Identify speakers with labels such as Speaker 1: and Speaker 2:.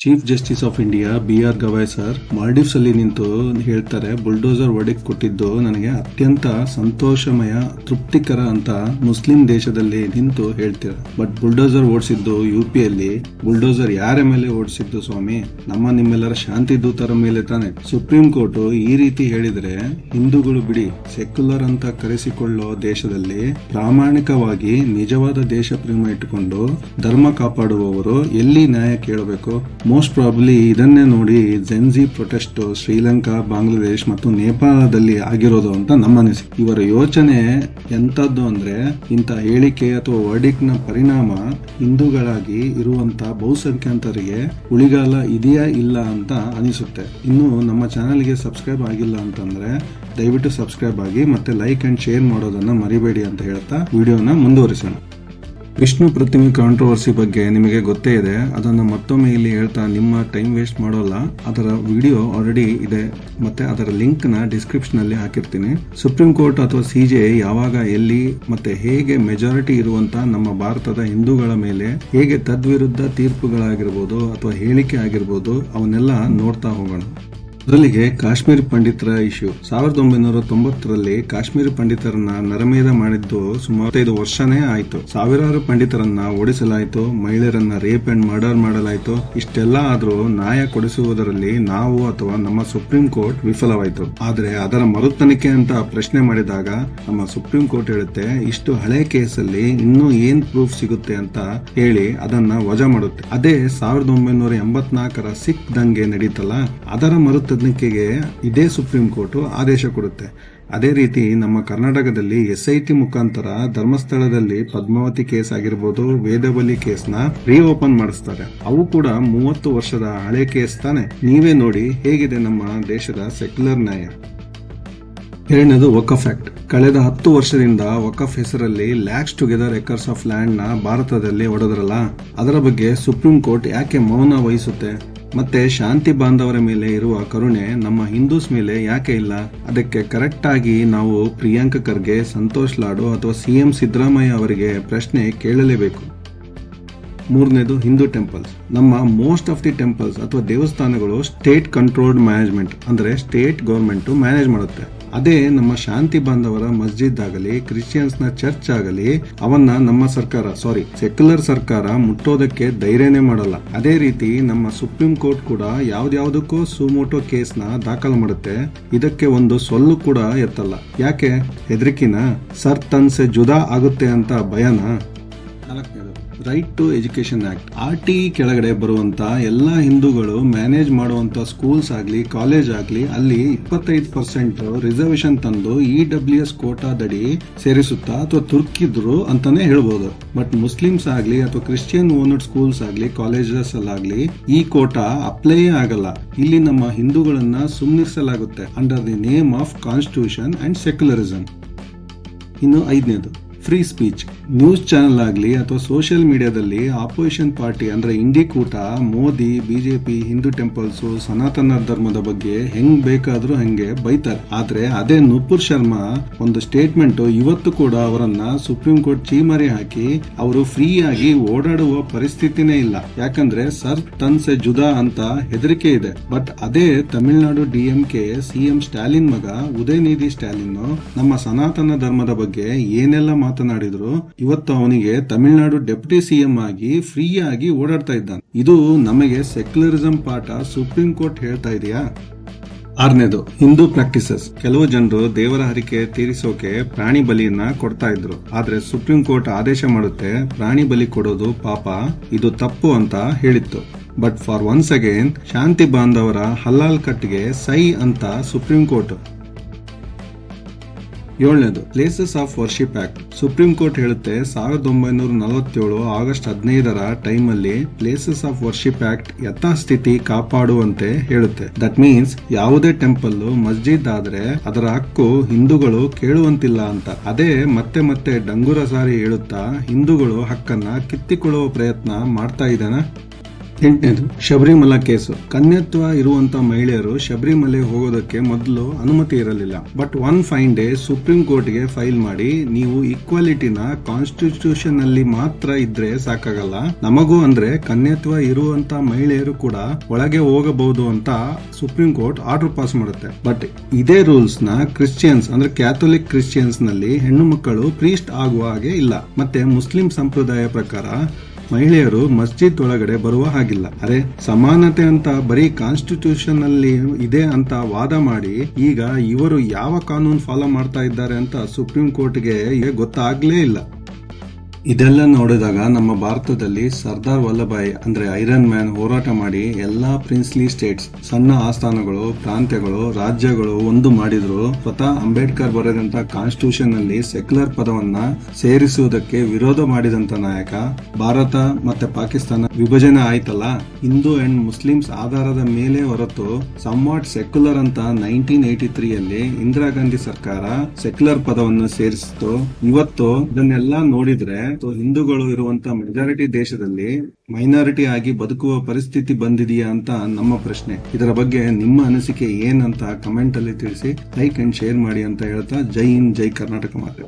Speaker 1: Chief justice of India B R Gavai sir Maldives ಅಲ್ಲಿ ನಿಂತು ಹೇಳ್ತಾರೆ ಬುಲ್ಡೋಸರ್ ಒಡೆಕ್ ಕೊಟ್ಟಿದ್ದು ನನಗೆ ಅತ್ಯಂತ ಸಂತೋಷಮಯ, ತೃಪ್ತಿಕರ ಅಂತ ಮುಸ್ಲಿಂ ದೇಶದಲ್ಲಿ ನಿಂತು ಹೇಳ್ತೀರ. ಬಟ್ ಬುಲ್ಡೋಸರ್ ಓಡಿಸಿದ್ದು ಯು ಪಿ ಅಲ್ಲಿ ಬುಲ್ಡೋಸರ್ ಯಾರ ಮೇಲೆ ಓಡಿಸಿದ್ದು ಸ್ವಾಮಿ? ನಮ್ಮ ನಿಮ್ಮೆಲ್ಲರ ಶಾಂತಿ ದೂತರ ಮೇಲೆ ತಾನೆ. ಸುಪ್ರೀಂ ಕೋರ್ಟ್ ಈ ರೀತಿ ಹೇಳಿದ್ರೆ, ಹಿಂದೂಗಳು ಬಿಡಿ ಸೆಕ್ಯುಲರ್ ಅಂತ ಕರೆಸಿಕೊಳ್ಳೋ ದೇಶದಲ್ಲಿ ಪ್ರಾಮಾಣಿಕವಾಗಿ ನಿಜವಾದ ದೇಶ ಪ್ರೇಮ ಇಟ್ಟುಕೊಂಡು ಧರ್ಮ ಕಾಪಾಡುವವರು ಎಲ್ಲಿ ನ್ಯಾಯ ಕೇಳಬೇಕು? ಮೋಸ್ಟ್ ಪ್ರಾಬ್ಲಿ ಇದನ್ನೇ ನೋಡಿ ಜೆನ್ಜಿ ಪ್ರೊಟೆಸ್ಟ್ ಶ್ರೀಲಂಕಾ ಬಾಂಗ್ಲಾದೇಶ್ ಮತ್ತು ನೇಪಾಳದಲ್ಲಿ ಆಗಿರೋದು ಅಂತ ನಮ್ಮ ಅನಿಸಿಕೆ. ಇವರ ಯೋಚನೆ ಎಂಥದ್ದು ಅಂದ್ರೆ ಇಂಥ ಹೇಳಿಕೆ ಅಥವಾ ವರ್ಡಿಕ್ನ ಪರಿಣಾಮ ಹಿಂದೂಗಳಾಗಿ ಇರುವಂತಹ ಬಹುಸಂಖ್ಯಾತರಿಗೆ ಉಳಿಗಾಲ ಇದೆಯಾ ಇಲ್ಲ ಅಂತ ಅನಿಸುತ್ತೆ. ಇನ್ನು ನಮ್ಮ ಚಾನಲ್ಗೆ ಸಬ್ಸ್ಕ್ರೈಬ್ ಆಗಿಲ್ಲ ಅಂತಂದ್ರೆ ದಯವಿಟ್ಟು ಸಬ್ಸ್ಕ್ರೈಬ್ ಆಗಿ ಮತ್ತೆ ಲೈಕ್ ಅಂಡ್ ಶೇರ್ ಮಾಡೋದನ್ನ ಮರಿಬೇಡಿ ಅಂತ ಹೇಳ್ತಾ ವಿಡಿಯೋನ ಮುಂದುವರಿಸೋಣ. ವಿಷ್ಣು ಪ್ರತಿಮೆ ಕಾಂಟ್ರವರ್ಸಿ ಬಗ್ಗೆ ನಿಮಗೆ ಗೊತ್ತೇ ಇದೆ. ಅದನ್ನು ಮತ್ತೊಮ್ಮೆ ಇಲ್ಲಿ ಹೇಳ್ತಾ ನಿಮ್ಮ ಟೈಮ್ ವೇಸ್ಟ್ ಮಾಡೋಲ್ಲ. ಅದರ ವಿಡಿಯೋ ಆಲ್ರೆಡಿ ಇದೆ. ಮತ್ತೆ ಅದರ ಲಿಂಕ್ನ ಡಿಸ್ಕ್ರಿಪ್ಷನ್ ಅಲ್ಲಿ ಹಾಕಿರ್ತೀನಿ. ಸುಪ್ರೀಂ ಕೋರ್ಟ್ ಅಥವಾ ಸಿಜೆ ಯಾವಾಗ, ಎಲ್ಲಿ, ಮತ್ತೆ ಹೇಗೆ ಮೆಜಾರಿಟಿ ಇರುವಂತ ನಮ್ಮ ಭಾರತದ ಹಿಂದೂಗಳ ಮೇಲೆ ಹೇಗೆ ತದ್ವಿರುದ್ಧ ತೀರ್ಪುಗಳಾಗಿರ್ಬೋದು ಅಥವಾ ಹೇಳಿಕೆ ಆಗಿರ್ಬೋದು, ಅವನ್ನೆಲ್ಲ ನೋಡ್ತಾ ಹೋಗೋಣ. ಮೊದಲಿಗೆ ಕಾಶ್ಮೀರಿ ಪಂಡಿತರ ಇಶ್ಯೂ. ಸಾವಿರದ ಒಂಬೈನೂರ ತೊಂಬತ್ತರಲ್ಲಿ ಕಾಶ್ಮೀರಿ ಪಂಡಿತರನ್ನ ನರಮೇಧ ಮಾಡಿದ್ದು ಸುಮಾರು ವರ್ಷನೇ ಆಯ್ತು. ಸಾವಿರಾರು ಪಂಡಿತರನ್ನ ಓಡಿಸಲಾಯಿತು, ಮಹಿಳೆಯರನ್ನ ರೇಪ್ ಅಂಡ್ ಮರ್ಡರ್ ಮಾಡಲಾಯಿತು. ಇಷ್ಟೆಲ್ಲ ಆದ್ರೂ ನ್ಯಾಯ ಕೊಡಿಸುವುದರಲ್ಲಿ ನಾವು ಅಥವಾ ನಮ್ಮ ಸುಪ್ರೀಂ ಕೋರ್ಟ್ ವಿಫಲವಾಯಿತು. ಆದ್ರೆ ಅದರ ಮರುತನಿಖೆ ಅಂತ ಪ್ರಶ್ನೆ ಮಾಡಿದಾಗ ನಮ್ಮ ಸುಪ್ರೀಂ ಕೋರ್ಟ್ ಹೇಳುತ್ತೆ, ಇಷ್ಟು ಹಳೆ ಕೇಸಲ್ಲಿ ಇನ್ನೂ ಏನ್ ಪ್ರೂಫ್ ಸಿಗುತ್ತೆ ಅಂತ ಹೇಳಿ ಅದನ್ನ ವಜಾ ಮಾಡುತ್ತೆ. ಅದೇ ಸಾವಿರದ ಒಂಬೈನೂರ ಎಂಬತ್ನಾಲ್ಕರ ಸಿಖ್ ದಂಗೆ ನಡೀತಲ್ಲ, ಅದರ ಮರುತನಿಖೆಗೆ ಇದೇ ಸುಪ್ರೀಂ ಕೋರ್ಟ್ ಆದೇಶ ಕೊಡುತ್ತೆ. ಅದೇ ರೀತಿ ನಮ್ಮ ಕರ್ನಾಟಕದಲ್ಲಿ ಎಸ್ ಐ ಟಿ ಮುಖಾಂತರ ಧರ್ಮಸ್ಥಳದಲ್ಲಿ ಪದ್ಮಾವತಿ ಕೇಸ್ ಆಗಿರ್ಬೋದು ವೇದಬಲಿ ಕೇಸ್ನ ಓಪನ್ ಮಾಡಿಸ್ತಾರೆ. ಅವು ಕೂಡ ಮೂವತ್ತು ವರ್ಷದ ಹಳೆ ಕೇಸ್ ತಾನೆ. ನೀವೇ ನೋಡಿ ಹೇಗಿದೆ ನಮ್ಮ ದೇಶದ ಸೆಕ್ಯುಲರ್ ನ್ಯಾಯ. ಎರಡನೇದು ವಕಫ್ ಆಕ್ಟ್. ಕಳೆದ ಹತ್ತು ವರ್ಷದಿಂದ ವಕಫ್ ಹೆಸರಲ್ಲಿ ಲ್ಯಾಕ್ಸ್ ಟುಗೆದರ್ ಎಕರ್ಸ್ ಆಫ್ ಲ್ಯಾಂಡ್ನ ಭಾರತದಲ್ಲಿ ಒಡೆದ್ರಲ್ಲ? ಅದರ ಬಗ್ಗೆ ಸುಪ್ರೀಂ ಕೋರ್ಟ್ ಯಾಕೆ ಮೌನ ವಹಿಸುತ್ತೆ? ಮತ್ತೆ ಶಾಂತಿ ಬಾಂಧವರ ಮೇಲೆ ಇರುವ ಕರುಣೆ ನಮ್ಮ ಹಿಂದೂಸ್ ಮೇಲೆ ಯಾಕೆ ಇಲ್ಲ? ಅದಕ್ಕೆ ಕರೆಕ್ಟ್ ಆಗಿ ನಾವು ಪ್ರಿಯಾಂಕ ಖರ್ಗೆ, ಸಂತೋಷ್ ಲಾಡು ಅಥವಾ ಸಿಎಂ ಸಿದ್ದರಾಮಯ್ಯ ಅವರಿಗೆ ಪ್ರಶ್ನೆ ಕೇಳಲೇಬೇಕು. ಮೂರನೇದು ಹಿಂದೂ ಟೆಂಪಲ್ಸ್. ನಮ್ಮ ಮೋಸ್ಟ್ ಆಫ್ ದಿ ಟೆಂಪಲ್ಸ್ ಅಥವಾ ದೇವಸ್ಥಾನಗಳು ಸ್ಟೇಟ್ ಕಂಟ್ರೋಲ್ಡ್ ಮ್ಯಾನೇಜ್ಮೆಂಟ್, ಅಂದ್ರೆ ಸ್ಟೇಟ್ ಗೌರ್ಮೆಂಟು ಮ್ಯಾನೇಜ್ ಮಾಡುತ್ತೆ. ಅದೇ ನಮ್ಮ ಶಾಂತಿ ಬಾಂಧವರ ಮಸ್ಜಿದ್ ಆಗಲಿ ಕ್ರಿಶ್ಚಿಯನ್ಸ್ನ ಚರ್ಚ್ ಆಗಲಿ, ಅವನ್ನ ನಮ್ಮ ಸರ್ಕಾರ ಸಾರಿ ಸೆಕ್ಯುಲರ್ ಸರ್ಕಾರ ಮುಟ್ಟೋದಕ್ಕೆ ಧೈರ್ಯನೇ ಮಾಡಲ್ಲ. ಅದೇ ರೀತಿ ನಮ್ಮ ಸುಪ್ರೀಂ ಕೋರ್ಟ್ ಕೂಡ ಯಾವ್ದಾವುದಕ್ಕೂ ಸುಮೋಟೋ ಕೇಸ್ನ ದಾಖಲು ಮಾಡುತ್ತೆ. ಇದಕ್ಕೆ ಒಂದು ಸೊಲ್ಲು ಕೂಡ ಎತ್ತಲ್ಲ. ಯಾಕೆ? ಹೆದರಿಕಿನ? ಸರ್, ತನ್ಸೆ ಜುದಾ ಆಗುತ್ತೆ ಅಂತ ಭಯನಾ? Right to education act R T ಕೆಳಗಡೆ ಬರುವಂತ ಎಲ್ಲ ಹಿಂದೂಗಳು ಮ್ಯಾನೇಜ್ ಮಾಡುವಂತ ಸ್ಕೂಲ್ಸ್ ಆಗಲಿ ಕಾಲೇಜ್ ಆಗಲಿ, ಅಲ್ಲಿ ಇಪ್ಪತ್ತೈದು ಪರ್ಸೆಂಟ್ ರಿಸರ್ವೇಶನ್ ತಂದು ಇ ಡಬ್ಲ್ಯೂ ಎಸ್ ಕೋಟಾದಡಿ ಸೇರಿಸುತ್ತಾ ಅಥವಾ ತುರ್ಕಿದ್ರು ಅಂತಾನೆ ಹೇಳ್ಬೋದು. ಬಟ್ ಮುಸ್ಲಿಮ್ಸ್ ಆಗಲಿ ಅಥವಾ ಕ್ರಿಶ್ಚಿಯನ್ ಓನರ್ಡ್ ಸ್ಕೂಲ್ಸ್ ಆಗಲಿ ಕಾಲೇಜಸ್ ಅಲ್ಲಾಗ್ಲಿ ಈ ಕೋಟಾ ಅಪ್ಲೈ ಆಗಲ್ಲ. ಇಲ್ಲಿ ನಮ್ಮ ಹಿಂದೂಗಳನ್ನ ಸುಮ್ನಿರಿಸಲಾಗುತ್ತೆ under the name of constitution and secularism ಇನ್ನು ಐದನೇದು. ಫ್ರೀ ಸ್ಪೀಚ್ ನ್ಯೂಸ್ ಚಾನೆಲ್ ಆಗಲಿ ಅಥವಾ ಸೋಷಿಯಲ್ ಮೀಡಿಯಾದಲ್ಲಿ ಆಪೋಸಿಷನ್ ಪಾರ್ಟಿ ಅಂದ್ರೆ ಇಂಡಿ ಕೂಟ, ಮೋದಿ ಬಿಜೆಪಿ ಹಿಂದೂ ಟೆಂಪಲ್ಸ್ ಸನಾತನ ಧರ್ಮದ ಬಗ್ಗೆ ಹೆಂಗ್ ಬೇಕಾದ್ರೂ ಹಂಗೆ ಬೈತಾರೆ. ಆದರೆ ಅದೇ ನುಪುರ್ ಶರ್ಮಾ ಒಂದು ಸ್ಟೇಟ್ಮೆಂಟ್ ಇವತ್ತು ಕೂಡ ಅವರನ್ನ ಸುಪ್ರೀಂ ಕೋರ್ಟ್ ಚೀಮರಿ ಹಾಕಿ ಅವರು ಫ್ರೀ ಆಗಿ ಓಡಾಡುವ ಪರಿಸ್ಥಿತಿನೇ ಇಲ್ಲ. ಯಾಕಂದ್ರೆ ಸರ್ ತನ್ಸೆ ಜುದಾ ಅಂತ ಹೆದರಿಕೆ ಇದೆ. ಬಟ್ ಅದೇ ತಮಿಳುನಾಡು ಡಿಎಂಕೆ ಸಿಎಂ ಸ್ಟಾಲಿನ್ ಮಗ, ಉದಯನಿಧಿ ಸ್ಟಾಲಿನ್ ನಮ್ಮ ಸನಾತನ ಧರ್ಮದ ಬಗ್ಗೆ ಏನೆಲ್ಲ ಮಾತನಾಡಿದ್ರು, ಇವತ್ತು ಅವನಿಗೆ ತಮಿಳುನಾಡು ಡೆಪ್ಯೂಟಿ ಸಿಎಂ ಆಗಿ ಫ್ರೀ ಆಗಿ ಓಡಾಡ್ತಾ ಇದ್ದಾನೆ. ಇದು ನಮಗೆ ಸೆಕ್ಯುಲರಿಸಂ ಪಾಠ ಸುಪ್ರೀಂ ಕೋರ್ಟ್ ಹೇಳ್ತಾ ಇದೆಯಾ? ಆರನೇದು, ಹಿಂದೂ ಪ್ರಾಕ್ಟೀಸಸ್. ಕೆಲವು ಜನರು ದೇವರ ಹರಿಕೆ ತೀರಿಸೋಕೆ ಪ್ರಾಣಿ ಬಲಿಯನ್ನ ಕೊಡ್ತಾ ಇದ್ರು. ಆದ್ರೆ ಸುಪ್ರೀಂ ಕೋರ್ಟ್ ಆದೇಶ ಮಾಡುತ್ತೆ, ಪ್ರಾಣಿ ಬಲಿ ಕೊಡೋದು ಪಾಪ, ಇದು ತಪ್ಪು ಅಂತ ಹೇಳಿತ್ತು. ಬಟ್ ಫಾರ್ ಒನ್ಸ್ ಅಗೇನ್, ಶಾಂತಿ ಬಾಂಧವರ ಹಲ್ಲಾಲ್ ಕಟ್ಗೆ ಸೈ ಅಂತ supreme court. ಏಳನೇದು places of worship act supreme court ಹೇಳುತ್ತೆ, ಸಾವಿರದ ಒಂಬೈನೂರ ನಲವತ್ತೇಳು ಆಗಸ್ಟ್ ಹದಿನೈದರ ಟೈಮಲ್ಲಿ ಪ್ಲೇಸಸ್ ಆಫ್ ವರ್ಷಿಪ್ ಆಕ್ಟ್ ಯಥಾಸ್ಥಿತಿ ಕಾಪಾಡುವಂತೆ ಹೇಳುತ್ತೆ. ದಟ್ ಮೀನ್ಸ್ ಯಾವುದೇ ಟೆಂಪಲ್ ಮಸ್ಜಿದ್ ಆದ್ರೆ ಅದರ ಹಕ್ಕು ಹಿಂದೂಗಳು ಕೇಳುವಂತಿಲ್ಲ ಅಂತ. ಅದೇ ಮತ್ತೆ ಮತ್ತೆ ಡಂಗುರ ಸಾರಿ ಹೇಳುತ್ತಾ ಹಿಂದೂಗಳು ಹಕ್ಕನ್ನ ಕಿತ್ತಿಕೊಳ್ಳುವ ಪ್ರಯತ್ನ ಮಾಡ್ತಾ ಇದ್ದಾನ? ಎಂಟನೇದು, ಶಬರಿಮಲ ಕೇಸು. ಕನ್ಯತ್ವ ಇರುವಂತ ಮಹಿಳೆಯರು ಶಬರಿಮಲೆ ಹೋಗೋದಕ್ಕೆ ಮೊದಲು ಅನುಮತಿ ಇರಲಿಲ್ಲ. But one fine day supreme ಕೋರ್ಟ್ಗೆ ಫೈಲ್ ಮಾಡಿ, ನೀವು ಈಕ್ವಾಲಿಟಿನ ಕಾನ್ಸ್ಟಿಟ್ಯೂಷನ್ ಅಲ್ಲಿ ಮಾತ್ರ ಇದ್ರೆ ಸಾಕಾಗಲ್ಲ. ನಮಗೂ ಅಂದ್ರೆ ಕನ್ಯತ್ವ ಇರುವಂತ ಮಹಿಳೆಯರು ಕೂಡ ಒಳಗೆ ಹೋಗಬಹುದು ಅಂತ ಸುಪ್ರೀಂ ಕೋರ್ಟ್ ಆರ್ಡರ್ ಪಾಸ್ ಮಾಡುತ್ತೆ. ಬಟ್ ಇದೇ ರೂಲ್ಸ್ನ ಕ್ರಿಶ್ಚಿಯನ್ಸ್, ಅಂದ್ರೆ ಕ್ಯಾಥೋಲಿಕ್ ಕ್ರಿಶ್ಚಿಯನ್ಸ್ನಲ್ಲಿ ಹೆಣ್ಣು ಮಕ್ಕಳು ಪ್ರೀಸ್ಟ್ ಆಗುವ ಹಾಗೆ ಇಲ್ಲ. ಮತ್ತೆ ಮುಸ್ಲಿಂ ಸಂಪ್ರದಾಯ ಪ್ರಕಾರ ಮಹಿಳೆಯರು ಮಸ್ಜಿದ್ ಒಳಗಡೆ ಬರುವ ಹಾಗಿಲ್ಲ. ಅರೆ, ಸಮಾನತೆ ಅಂತ ಬರೀ ಕಾನ್ಸ್ಟಿಟ್ಯೂಷನ್ ಅಲ್ಲಿ ಇದೆ ಅಂತ ವಾದ ಮಾಡಿ ಈಗ ಇವರು ಯಾವ ಕಾನೂನು ಫಾಲೋ ಮಾಡ್ತಾ ಇದ್ದಾರೆ ಅಂತ ಸುಪ್ರೀಂ ಕೋರ್ಟ್ಗೆ ಗೊತ್ತಾಗ್ಲೇ ಇಲ್ಲ. ಇದೆಲ್ಲ ನೋಡಿದಾಗ ನಮ್ಮ ಭಾರತದಲ್ಲಿ ಸರ್ದಾರ್ ವಲ್ಲಭಾಯ್ ಅಂದ್ರೆ ಐರನ್ ಮ್ಯಾನ್ ಹೋರಾಟ ಮಾಡಿ ಎಲ್ಲಾ ಪ್ರಿನ್ಸ್ಲಿ ಸ್ಟೇಟ್ಸ್, ಸಣ್ಣ ಆಸ್ಥಾನಗಳು, ಪ್ರಾಂತ್ಯಗಳು, ರಾಜ್ಯಗಳು ಒಂದು ಮಾಡಿದ್ರು. ಸ್ವತಃ ಅಂಬೇಡ್ಕರ್ ಬರೆದಂತ ಕಾನ್ಸ್ಟಿಟ್ಯೂಷನ್ನಲ್ಲಿ ಸೆಕ್ಯುಲರ್ ಪದವನ್ನ ಸೇರಿಸುವುದಕ್ಕೆ ವಿರೋಧ ಮಾಡಿದಂತ ನಾಯಕ, ಭಾರತ ಮತ್ತೆ ಪಾಕಿಸ್ತಾನ ವಿಭಜನೆ ಆಯ್ತಲ್ಲ? ಹಿಂದೂ ಅಂಡ್ ಮುಸ್ಲಿಮ್ಸ್ ಆಧಾರದ ಮೇಲೆ ಹೊರತು ಸಂವಾಟ್ ಸೆಕ್ಯುಲರ್ ಅಂತ ನೈನ್ಟೀನ್ ಏಟಿ ತ್ರೀ ಅಲ್ಲಿ ಇಂದಿರಾ ಗಾಂಧಿ ಸರ್ಕಾರ ಸೆಕ್ಯುಲರ್ ಪದವನ್ನು ಸೇರಿಸಿತು ಇವತ್ತು ಇದನ್ನೆಲ್ಲ ನೋಡಿದ್ರೆ ಸೊ ಹಿಂದೂಗಳು ಇರುವಂತ ಮೆಜಾರಿಟಿ ದೇಶದಲ್ಲಿ ಮೈನಾರಿಟಿ ಆಗಿ ಬದುಕುವ ಪರಿಸ್ಥಿತಿ ಬಂದಿದೆಯಾ ಅಂತ ನಮ್ಮ ಪ್ರಶ್ನೆ. ಇದರ ಬಗ್ಗೆ ನಿಮ್ಮ ಅನಿಸಿಕೆ ಏನಂತ ಕಮೆಂಟ್ ಅಲ್ಲಿ ತಿಳಿಸಿ ಲೈಕ್ ಅಂಡ್ ಶೇರ್ ಮಾಡಿ ಅಂತ ಹೇಳ್ತಾ ಜೈ ಇನ್ ಜೈ ಕರ್ನಾಟಕ ಮಾತೆ.